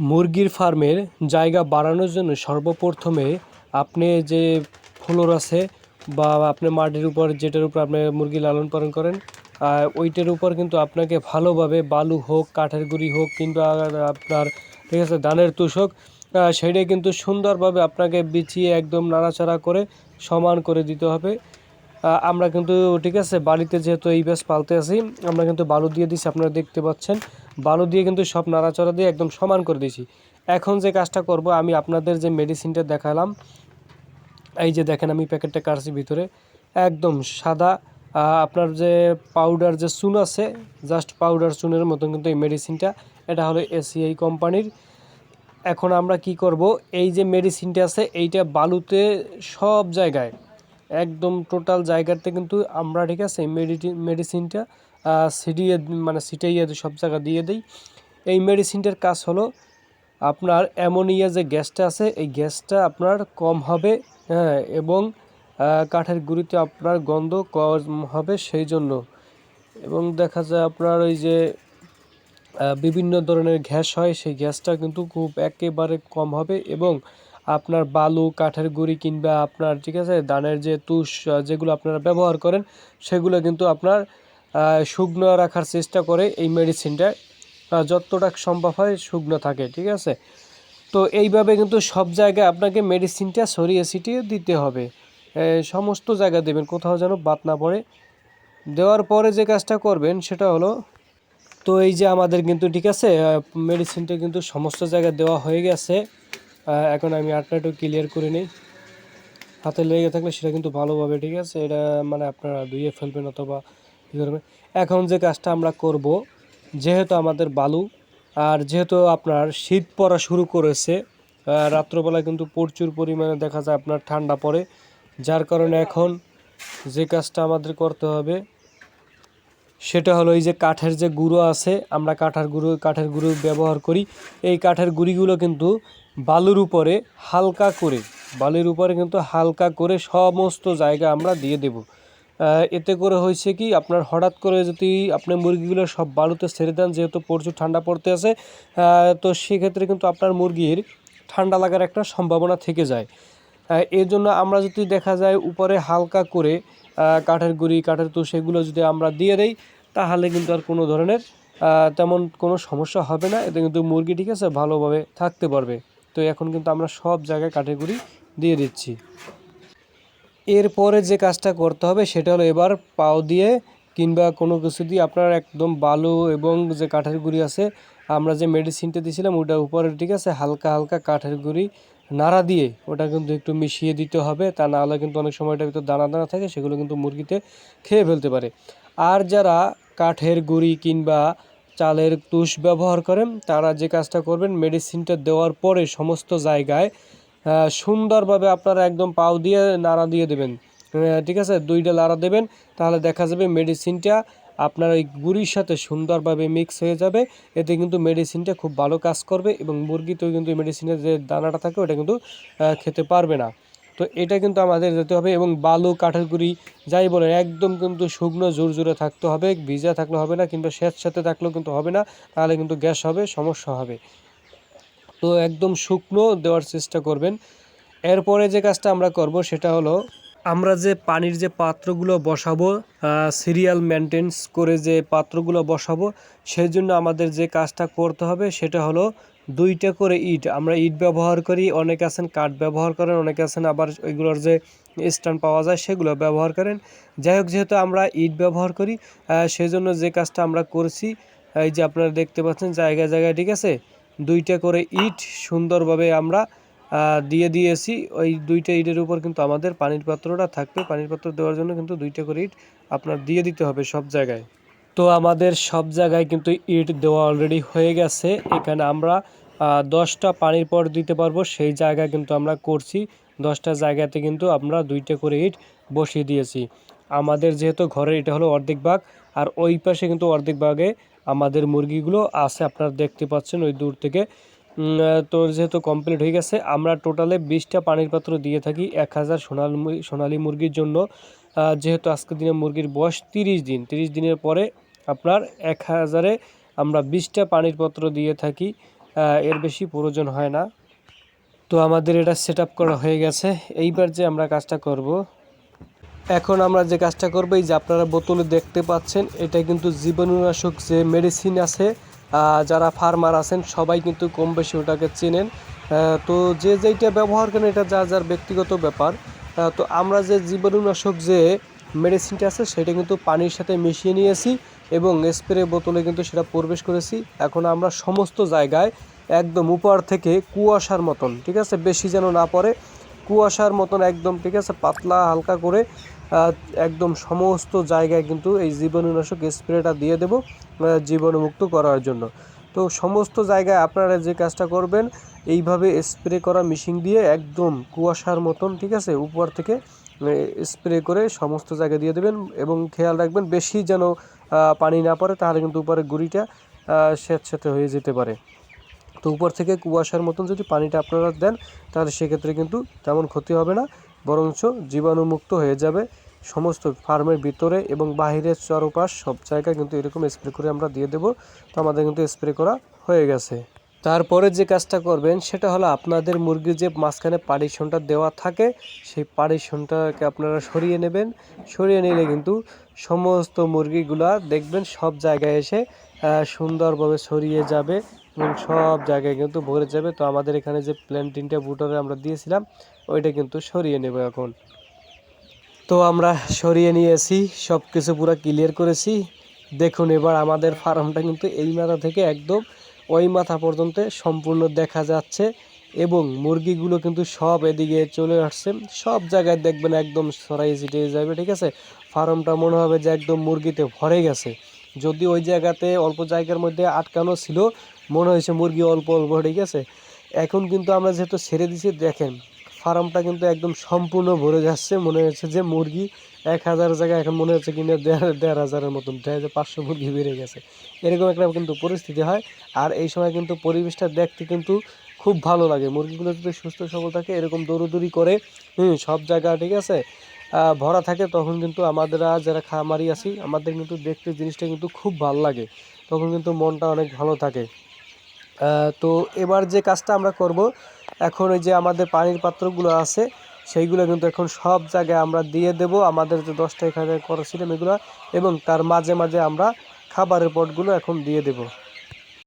মুরগির ফার্মের জায়গা বাড়ানোর জন্য সর্বপ্রথমে আপনি যে ফ্লোর আছে বা আপনি মাটির উপর যেটার উপর আপনি মুরগি লালন পালন করেন ওইটার উপর কিন্তু আপনাকে ভালোভাবে বালু হোক কাঠের গুঁড়ি হোক কিংবা আপনার ঠিক আছে ধানের তুষ হোক আহ, কিন্তু সুন্দরভাবে আপনাকে বিছিয়ে একদম নাড়াচাড়া করে সমান করে দিতে হবে। আমরা কিন্তু ঠিক আছে বাড়িতে যেহেতু এই ব্যাস পালতে আছি আমরা কিন্তু বালু দিয়ে দিছি আপনারা দেখতে পাচ্ছেন। বালু দিয়ে কিন্তু সব নাড়াচড়া দিয়ে একদম সমান করে দিয়েছি। এখন যে কাজটা করব, আমি আপনাদের যে মেডিসিনটা দেখালাম, এই যে দেখেন আমি প্যাকেটটা কাটছি ভিতরে, একদম সাদা আপনার যে পাউডার যে চুন আছে জাস্ট পাউডার চুনের মতন কিন্তু এই মেডিসিনটা এটা হলো এসিআই কোম্পানির এখন আমরা কি করব, এই যে মেডিসিনটা আছে, এইটা বালুতে সব জায়গায়, একদম টোটাল জায়গাতে কিন্তু আমরা, ঠিক আছে মেডিটি মেডিসিনটা ছিটিয়ে মানে ছিটাইয়ে সব জায়গা দিয়ে দিই। এই মেডিসিনটার কাজ হলো আপনার অ্যামোনিয়া যে গ্যাসটা আছে, এই গ্যাসটা আপনার কম হবে হ্যাঁ এবং কাঠের গুঁড়িতে আপনার গন্ধ কম হবে সেই জন্য। এবং দেখা যায় আপনার ওই যে বিভিন্ন ধরনের গ্যাস হয়, সেই গ্যাসটা কিন্তু খুব একেবারে কম হবে এবং আপনার বালু, কাঠের গুঁড়ি কিংবা আপনার, ঠিক আছে, দানের যে তুষ যেগুলো আপনারা ব্যবহার করেন, সেগুলো কিন্তু আপনার শুকনো রাখার চেষ্টা করে এই মেডিসিনটা যতটা সম্ভব হয় শুকনো থাকে, ঠিক আছে? তো এইভাবে কিন্তু সব জায়গায় আপনাকে মেডিসিনটা সরিয়ে ছিটিয়ে দিতে হবে। সমস্ত জায়গা দেবেন, কোথাও যেন বাদ না পড়ে। দেওয়ার পরে যে কাজটা করবেন সেটা হলো, তো এই যে আমাদের কিন্তু, ঠিক আছে? মেডিসিনটা কিন্তু সমস্ত জায়গায় দেওয়া হয়ে গেছে। এখন আমি আটটা একটু ক্লিয়ার করে নিই। হাতে লেগে থাকলে সেটা কিন্তু ভালোভাবে, ঠিক আছে? এটা মানে আপনারা ধুয়ে ফেলবেন অথবা এখন যে কাজটা আমরা করব, যেহেতু আমাদের বালু, আর যেহেতু আপনার শীত পড়া শুরু করেছে রাত্রবেলা কিন্তু প্রচুর পরিমাণে দেখা যায় আপনার ঠান্ডা পড়ে, যার কারণে এখন যে কাজটা আমাদের করতে হবে, সেটা হলো এই যে কাঠের যে গুঁড়ো আছে, আমরা কাঠের গুঁড়ো কাঠের গুঁড়ো ব্যবহার করি। এই কাঠের গুঁড়িগুলো কিন্তু বালুর উপরে হালকা করে, বালুর উপরে কিন্তু হালকা করে সমস্ত জায়গা আমরা দিয়ে দেব। এতে করে হয়েছে কি, আপনার হঠাৎ করে যদি আপনি মুরগিগুলো সব বালুতে ছেড়ে দেন, যেহেতু প্রচুর ঠান্ডা পড়তে আছে তো সেক্ষেত্রে কিন্তু আপনার মুরগির ঠান্ডা লাগার একটা সম্ভাবনা থেকে যায়। এর জন্য আমরা যদি দেখা যায় উপরে হালকা করে কাঠের গুঁড়ি, কাঠের তো সেগুলো যদি আমরা দিয়ে দেই, তাহলে কিন্তু আর কোনো ধরনের তেমন কোনো সমস্যা হবে না। এতে কিন্তু মুরগি, ঠিক আছে, ভালোভাবে থাকতে পারবে। তো এখন কিন্তু আমরা সব জায়গায় কাঠের গুঁড়ি দিয়ে দিচ্ছি। এরপরে যে কাজটা করতে হবে সেটা হলো এবার পাও দিয়ে কিংবা কোনো কিছু দিয়ে আপনার একদম বালু এবং যে কাঠের গুঁড়ি আছে, আমরা যে মেডিসিনটা দিয়েছিলাম ওটার উপরে, ঠিক আছে, হালকা হালকা কাঠের গুঁড়ি নাড়া দিয়ে ওটা কিন্তু একটু মিশিয়ে দিতে হবে। তা না হলে কিন্তু অনেক সময় এটার ভিতর দানা দানা থাকে, সেগুলো কিন্তু মুরগিতে খেয়ে ফেলতে পারে। আর যারা কাঠের গুঁড়ি কিংবা চালের তুষ ব্যবহার করেন, তারা যে কাজটা করবেন মেডিসিনটা দেওয়ার পরে সমস্ত জায়গায় সুন্দরভাবে আপনারা একদম পাও দিয়ে নাড়া দিয়ে দেবেন। ঠিক আছে? দুইটা নাড়া দেবেন, তাহলে দেখা যাবে মেডিসিনটা আপনার ওই গুঁড়ির সাথে সুন্দরভাবে মিক্স হয়ে যাবে। এতে কিন্তু মেডিসিনটা খুব ভালো কাজ করবে এবং মুরগিতেও কিন্তু মেডিসিনের যে দানাটা থাকে, ওটা কিন্তু খেতে পারবে না। তো এটা কিন্তু আমাদের যেতে হবে এবং বালু কাঠের গুঁড়ি যাই বলেন, একদম কিন্তু শুকনো জোর জোরে থাকতে হবে, ভিজা থাকলে হবে না কিংবা স্যাঁত সাথে থাকলেও কিন্তু হবে না, তাহলে কিন্তু গ্যাস হবে, সমস্যা হবে। তো একদম শুকনো দেওয়ার চেষ্টা করবেন। এরপরে যে কাজটা আমরা করব সেটা হলো, আমরা যে পানির যে পাত্রগুলো বসাবো সিরিয়াল মেনটেন্স করে যে পাত্রগুলো বসাবো সেই জন্য আমাদের যে কাজটা করতে হবে সেটা হলো দুইটা করে ইট। আমরা ইট ব্যবহার করি, অনেকে আছেন কাঠ ব্যবহার করেন, অনেকে আছেন আবার ওইগুলোর যে স্ট্যান্ড পাওয়া যায় সেগুলো ব্যবহার করেন। যাই হোক, যেহেতু আমরা ইট ব্যবহার করি সেজন্য যে কাজটা আমরা করছি, এই যে আপনারা দেখতে পাচ্ছেন জায়গায় জায়গায়, ঠিক আছে? দুইটা করে ইট সুন্দরভাবে আমরা দিয়ে দিয়েছি। ওই দুইটা ইটের উপর কিন্তু আমাদের পানির পাত্রটা থাকবে। পানির পাত্র দেওয়ার জন্য কিন্তু দুইটা করে ইট আপনার দিয়ে দিতে হবে সব জায়গায়। তো আমাদের সব জায়গায় কিন্তু ইট দেওয়া অলরেডি হয়ে গেছে। এখানে আমরা দশটা পানির পর দিতে পারব। সেই জায়গায় কিন্তু আমরা করছি। দশটা জায়গাতে কিন্তু আমরা দুইটা করে ইট বসিয়ে দিয়েছি। আমাদের যেহেতু ঘরের এটা হলো অর্ধেক ভাগ, আর ওই পাশে কিন্তু অর্ধেক ভাগে আমাদের মুরগিগুলো আছে, আপনারা দেখতে পাচ্ছেন ওই দূর থেকে। তো যেহেতু কমপ্লিট হয়ে গেছে, আমরা টোটালে বিশটা পানির পাত্র দিয়ে থাকি এক হাজার সোনালি সোনালী মুরগির জন্য। যেহেতু আজকের দিনে মুরগির বয়স তিরিশ দিন, তিরিশ দিনের পরে আপনার এক হাজারে আমরা বিশটা পানির পাত্র দিয়ে থাকি এর বেশি প্রয়োজন হয় না। তো আমাদের এটা সেট করা হয়ে গেছে। এইবার যে আমরা কাজটা করব এখন আমরা যে কাজটা করব, এই যে আপনারা বোতলে দেখতে পাচ্ছেন, এটা কিন্তু জীবাণুনাশক যে মেডিসিন আছে যারা ফার্মার আছেন, সবাই কিন্তু কম বেশি ওটাকে চেনেন। তো যে যেইটা ব্যবহার করেন, এটা যা যার ব্যক্তিগত ব্যাপার। তো আমরা যে জীবাণুনাশক যে মেডিসিনটা আছে, সেটা কিন্তু পানির সাথে মিশিয়ে নিয়েছি এবং স্প্রে বোতলে কিন্তু সেটা প্রবেশ করেছি। এখন আমরা সমস্ত জায়গায় একদম উপর থেকে কুয়াশার মতন, ঠিক আছে? বেশি যেন না পড়ে। কুয়াশার মতন একদম, ঠিক আছে? পাতলা, হালকা করে একদম সমস্ত জায়গায় কিন্তু এই জীবাণুনাশক স্প্রেটা দিয়ে দেবো জীবাণুমুক্ত করার জন্য। তো সমস্ত জায়গায় আপনারা যে কাজটা করবেন, এইভাবে স্প্রে করা মেশিন দিয়ে একদম কুয়াশার মতন, ঠিক আছে? উপর থেকে স্প্রে করে সমস্ত জায়গায় দিয়ে দেবেন এবং খেয়াল রাখবেন বেশি যেন পানি না পড়ে, তাহলে কিন্তু উপরে গুঁড়িটা স্যাঁতস্যাঁতে হয়ে যেতে পারে। তো উপর থেকে কুয়াশার মতন যদি পানিটা আপনারা দেন, তাহলে সেক্ষেত্রে কিন্তু তেমন ক্ষতি হবে না। বরঞ্চ জীবাণুমুক্ত হয়ে যাবে সমস্ত ফার্মের ভিতরে এবং বাহিরের চারপাশ সব জায়গায় কিন্তু এরকম স্প্রে করে আমরা দিয়ে দেবো। তো আমাদের কিন্তু স্প্রে করা হয়ে গেছে। তারপরে যে কাজটা করবেন, সেটা হলো আপনাদের মুরগির যে মাঝখানে পারিশনটা দেওয়া থাকে, সেই পার্টিশনটাকে আপনারা সরিয়ে নেবেন। সরিয়ে নিলে কিন্তু সমস্ত মুরগিগুলা দেখবেন সব জায়গায় এসে সুন্দরভাবে ছড়িয়ে যাবে। এবং সব জায়গায় কিন্তু ভরে যাবে। তো আমাদের এখানে যে প্ল্যান্টিনটা বুটারে আমরা দিয়েছিলাম, ওইটা কিন্তু সরিয়ে নেব এখন। তো আমরা সরিয়ে নিয়েছি সব কিছু পুরো ক্লিয়ার করেছি। দেখুন এবার আমাদের ফার্মটা কিন্তু এই মাথা থেকে একদম ওই মাথা পর্যন্ত সম্পূর্ণ দেখা যাচ্ছে এবং মুরগিগুলো কিন্তু সব এদিকে চলে আসছে। সব জায়গায় দেখবেন একদম সরাই ছিটিয়ে যাবে, ঠিক আছে? ফার্মটা মনে হবে যে একদম মুরগিতে ভরে গেছে। যদি ওই জায়গাতে অল্প জায়গার মধ্যে আটকানো ছিল মনে হয়েছে মুরগি অল্প অল্প, ঠিক আছে? এখন কিন্তু আমরা যেহেতু ছেড়ে দিছি, দেখেন, ফার্মটা কিন্তু একদম সম্পূর্ণ ভরে যাচ্ছে। মনে হচ্ছে যে মুরগি এক হাজার জায়গায় এখন মনে হচ্ছে কিনা দেড় দেড় হাজারের মতন, দেড় হাজার পাঁচশো মুরগি বেড়ে গেছে। এরকম একটা কিন্তু পরিস্থিতি হয়। আর এই সময় কিন্তু পরিবেশটা দেখতে কিন্তু খুব ভালো লাগে। মুরগিগুলো যদি সুস্থ, সবল থাকে, এরকম দৌড়দৌড়ি করে, হুম, সব জায়গা ঠিক আছে ভরা থাকে, তখন কিন্তু আমাদের যারা খামারি আছি, আমাদের কিন্তু দেখতে জিনিসটা কিন্তু খুব ভালো লাগে। তখন কিন্তু মনটা অনেক ভালো থাকে। তো এবার যে কাজটা আমরা করব, এখন ওই যে আমাদের পানির পাত্রগুলো আছে, সেইগুলো কিন্তু এখন সব জায়গায় আমরা দিয়ে দেব। আমাদের যে দশটা এখানে করেছিলাম এগুলো, এবং তার মাঝে মাঝে আমরা খাবারের পটগুলো এখন দিয়ে দেব।